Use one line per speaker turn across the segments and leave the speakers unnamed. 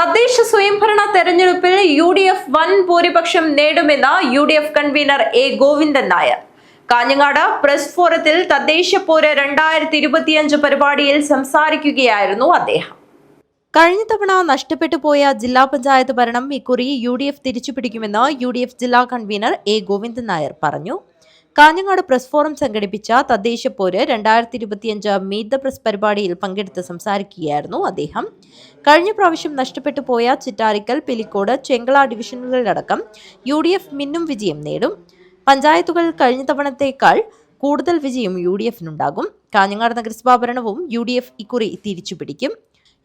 തദ്ദേശ സ്വയംഭരണ തെരഞ്ഞെടുപ്പിൽ യു ഡി എഫ് വൻ ഭൂരിപക്ഷം നേടുമെന്ന് U D F convener A Govindan Nair Kanhangad press ഫോറത്തിൽ തദ്ദേശ പോര് രണ്ടായിരത്തി ഇരുപത്തിയഞ്ച് പരിപാടിയിൽ സംസാരിക്കുകയായിരുന്നു അദ്ദേഹം കഴിഞ്ഞ തവണ നഷ്ടപ്പെട്ടു പോയ ജില്ലാ പഞ്ചായത്ത് ഭരണം ഇക്കുറി യു ഡി എഫ് തിരിച്ചുപിടിക്കുമെന്ന് യു ഡി എഫ് ജില്ലാ കൺവീനർ എ ഗോവിന്ദൻ നായർ പറഞ്ഞു കാഞ്ഞങ്ങാട് പ്രസ് ഫോറം സംഘടിപ്പിച്ച തദ്ദേശ പോര് രണ്ടായിരത്തി ഇരുപത്തിയഞ്ച് മീറ്റ് ദ പ്രസ് പരിപാടിയിൽ പങ്കെടുത്ത് സംസാരിക്കുകയായിരുന്നു അദ്ദേഹം കഴിഞ്ഞ പ്രാവശ്യം നഷ്ടപ്പെട്ടു പോയ ചിറ്റാരിക്കൽ പിലിക്കോട് ചെങ്കള ഡിവിഷനുകളിലടക്കം യു ഡി എഫ് മിന്നും വിജയം നേടും പഞ്ചായത്തുകൾ കഴിഞ്ഞ തവണത്തേക്കാൾ കൂടുതൽ വിജയം യു ഡി എഫിനുണ്ടാകും കാഞ്ഞങ്ങാട് നഗരസഭാ ഭരണവും യു ഡി എഫ് ഇക്കുറി തിരിച്ചുപിടിക്കും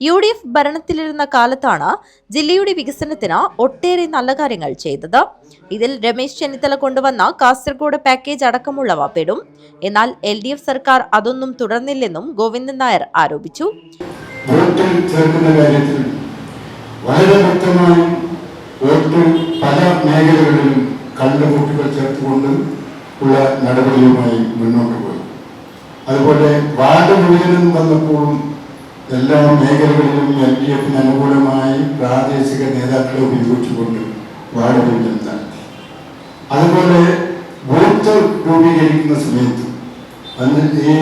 യു ഡി എഫ് ഭരണത്തിലിരുന്ന കാലത്താണ് ജില്ലയുടെ വികസനത്തിന് ഒട്ടേറെ നല്ല കാര്യങ്ങൾ ചെയ്തത് ഇതിൽ രമേശ് ചെന്നിത്തല കൊണ്ടുവന്ന കാസർഗോഡ് പാക്കേജ് അടക്കമുള്ളവ പെടും എന്നാൽ എൽ ഡി എഫ് സർക്കാർ അതൊന്നും തുടർന്നില്ലെന്നും ഗോവിന്ദൻ നായർ ആരോപിച്ചു പല നടപടിയുമായി മുന്നോട്ട് പോയി അതുപോലെ വാർഡ് വിഭജനം വന്നപ്പോഴും എല്ലാ മേഖലകളിലും എൽ ഡി എഫിന് അനുകൂലമായി പ്രാദേശിക നേതാക്കളെ ഉപയോഗിച്ചുകൊണ്ട് വാർഡ് വിഭജനം നടത്തി അതുപോലെ ബൂത്ത് രൂപീകരിക്കുന്ന സമയത്ത് ഈ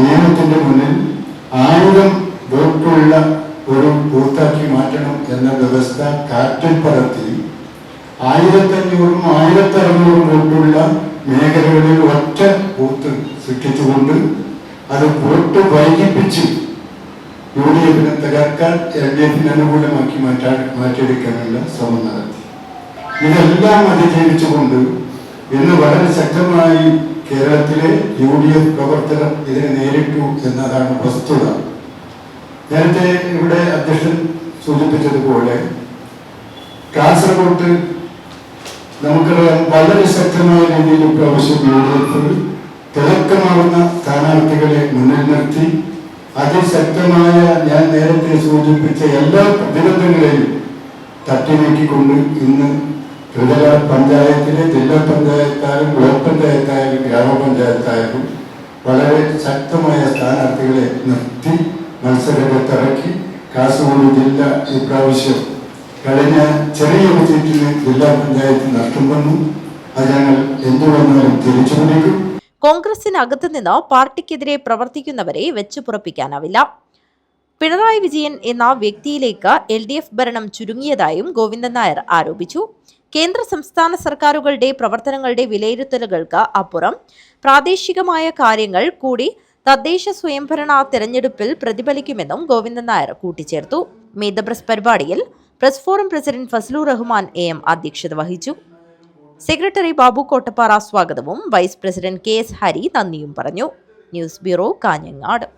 നിയമത്തിന്റെ മുന്നിൽ ആയിരം വോട്ടുള്ള ഒരു ബൂത്താക്കി മാറ്റണം എന്ന വ്യവസ്ഥ കാറ്റിൽ പറത്തി ആയിരത്തഞ്ഞൂറും ആയിരത്തറുന്നൂറും വോട്ടുള്ള മേഖലകളിൽ ഒറ്റ ബൂത്ത് സൃഷ്ടിച്ചുകൊണ്ട് അത് വോട്ട് വൈകിപ്പിച്ച് യു ഡി എഫിനെ തകർക്കാൻ എൽ ഡി എഫിനെ അനുകൂലമാക്കി മാറ്റാൻ മാറ്റിയെടുക്കാനുള്ള ശ്രമം നടത്തി ഇതെല്ലാം അതിജീവിച്ചുകൊണ്ട് ഇന്ന് വളരെ ശക്തമായി കേരളത്തിലെ യു ഡി എഫ് പ്രവർത്തകർ ഇതിനെ നേരിട്ടു എന്നതാണ് വസ്തുത നേരത്തെ ഇവിടെ അധ്യക്ഷൻ സൂചിപ്പിച്ചതുപോലെ കാസർഗോട്ട് നമുക്കറിയാം വളരെ ശക്തമായ രീതിയിൽ ഇപ്രാവശ്യം യു ഡി എഫ് തിളക്കമാവുന്ന സ്ഥാനാർത്ഥികളെ മുന്നിൽ നിർത്തി അതിശക്തമായ ഞാൻ നേരത്തെ സൂചിപ്പിച്ച എല്ലാ പ്രതിബന്ധങ്ങളെയും തട്ടിനീക്കിക്കൊണ്ട് ഇന്ന് ത്രിതല പഞ്ചായത്തിലെ ജില്ലാ പഞ്ചായത്തായാലും ബ്ലോക്ക് പഞ്ചായത്തായാലും ഗ്രാമപഞ്ചായത്തായാലും വളരെ ശക്തമായ സ്ഥാനാർത്ഥികളെ നിർത്തി മത്സരത്തിറക്കി കാസർഗോഡ് ജില്ല ഇപ്രാവശ്യം കഴിഞ്ഞ ചെറിയ ബജറ്റിന് ജില്ലാ പഞ്ചായത്ത് നഷ്ടം വന്നു അത് ഞങ്ങൾ എന്തുവന്നാലും തിരിച്ചുപിടിക്കും കോൺഗ്രസിനകത്ത് നിന്ന് പാർട്ടിക്കെതിരെ പ്രവർത്തിക്കുന്നവരെ വെച്ചുപുറപ്പിക്കാനാവില്ല പിണറായി വിജയൻ എന്ന വ്യക്തിയിലേക്ക് എൽ ഡി എഫ് ഭരണം ചുരുങ്ങിയതായും ഗോവിന്ദൻ നായർ ആരോപിച്ചു കേന്ദ്ര സംസ്ഥാന സർക്കാരുകളുടെ പ്രവർത്തനങ്ങളുടെ വിലയിരുത്തലുകൾക്ക് അപ്പുറം പ്രാദേശികമായ കാര്യങ്ങൾ കൂടി തദ്ദേശ സ്വയംഭരണ തെരഞ്ഞെടുപ്പിൽ പ്രതിഫലിക്കുമെന്നും ഗോവിന്ദൻ നായർ കൂട്ടിച്ചേർത്തു മേധ പ്രസ് പരിപാടിയിൽ press forum president Fazlu Rahman A M അധ്യക്ഷത വഹിച്ചു സെക്രട്ടറി ബാബു കോട്ടപ്പാറ സ്വാഗതവും vice president K S Hari നന്ദിയും പറഞ്ഞു ന്യൂസ് ബ്യൂറോ കാഞ്ഞങ്ങാട്